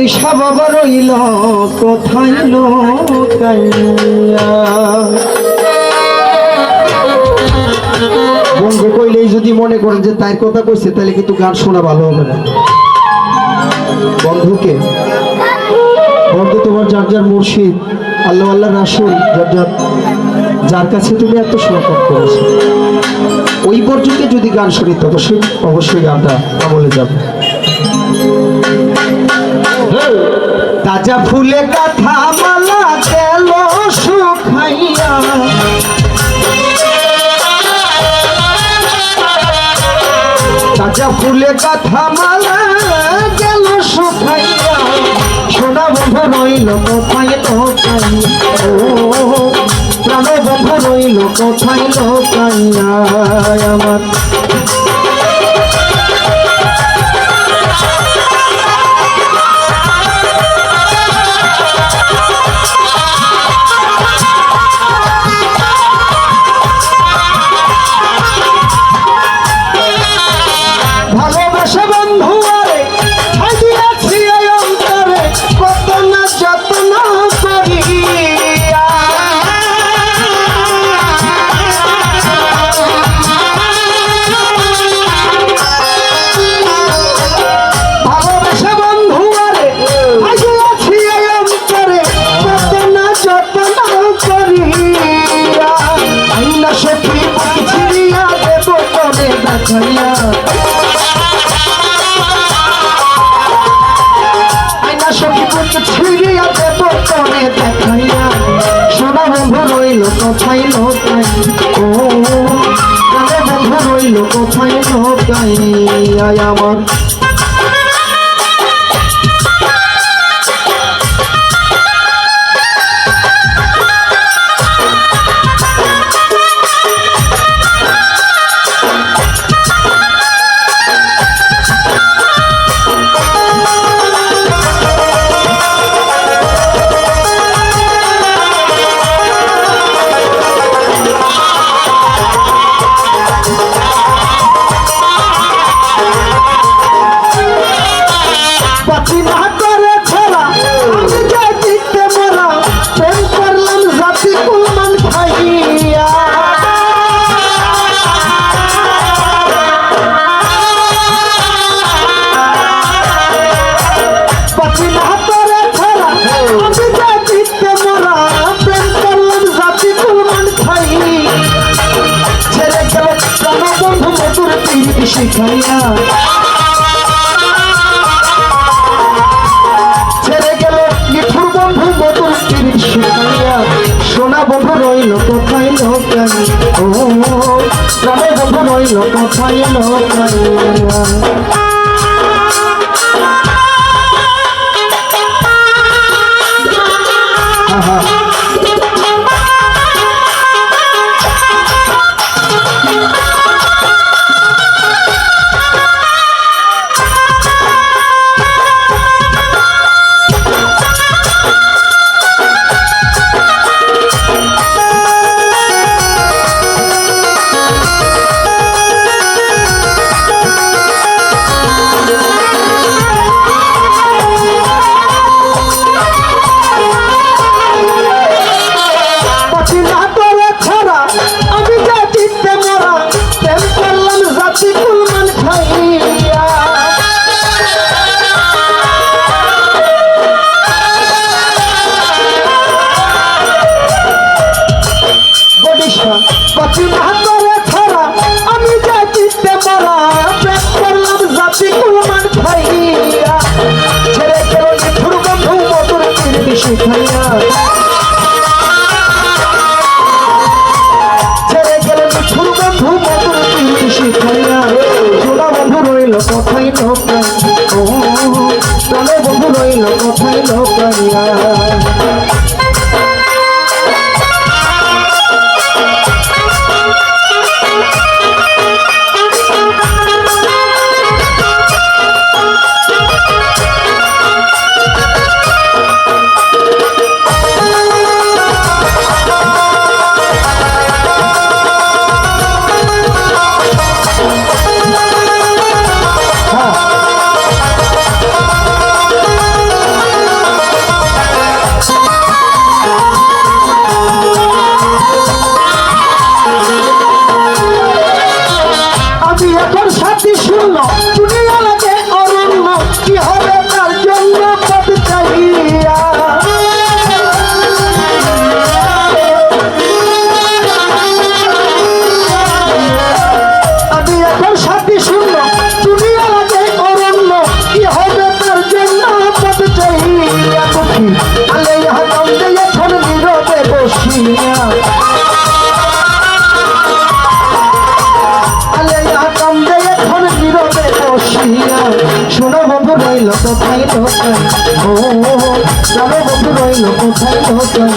নিশা বাবা রইল, কোথায় লোকাইয়া? বন্ধু কইলেই যদি মনে করেন যে তার কথা কইছে তাহলে কিন্তু গান শোনা ভালো হবে না। বন্ধুকে, বন্ধু তোমার যার যার মুর্শিদ, আল্লাহ আল্লাহ রাসুল, যার যার যার কাছে তুমি এত সমর্পণ করেছ, ওই পর্যন্ত যদি গান শুনি তো অবশ্যই অবশ্যই গানটা আমলে যাবে। তাজা ফুলে কাঁথা মালা গেল শুকাইয়া। তাজা ফুলে কাঁথা মালা গেল শুকাইয়া। সোনা বন্ধু রইল কোথায় লোকাই ও প্রাণ বন্ধু রইল কোথায় লোকাইয়া আমার? দেখাইয়া আইনা সখী বুক ছিড়িয়া দেব তবে দেখাইয়া। সোনা বন্ধু রইল কোথায় লোকাই ও প্রাণে বন্ধু রইল কোথায় লোকাই আয় আমার শিখাইয়া ছেড়ে গেল নিঠুর বন্ধু মধুর তীর শিখাইয়া সোনা বন্ধু রইল কোথায় লোকাই ও প্রাণে বন্ধু রইল কোথায় লোকাইয়া আহা কোথায় লোকাই ও প্রাণে বহু রইল কোথায় লোকাইয়া শোনো বন্ধু রইল কোথায় দোকান ও জানো বন্ধু রইল কোথায় দোকান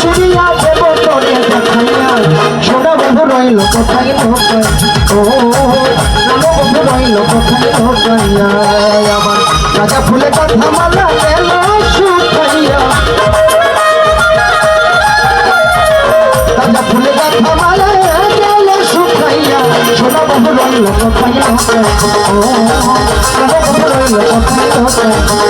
ছিড়িয়া দেব তোরে দেখাইয়া সোনা বন্ধু রইল কোথায় ও রানো বন্ধু রইল কোথায় লোকাইয়া আমার রাজা ফুলে কথা মালা গেল শুকাইয়া। রাজা ফুলে কথা মালা গেল শুকাইয়া। সোনা বন্ধু রইল কোথায় ও রানো বন্ধু রইল কোথায় লোকাই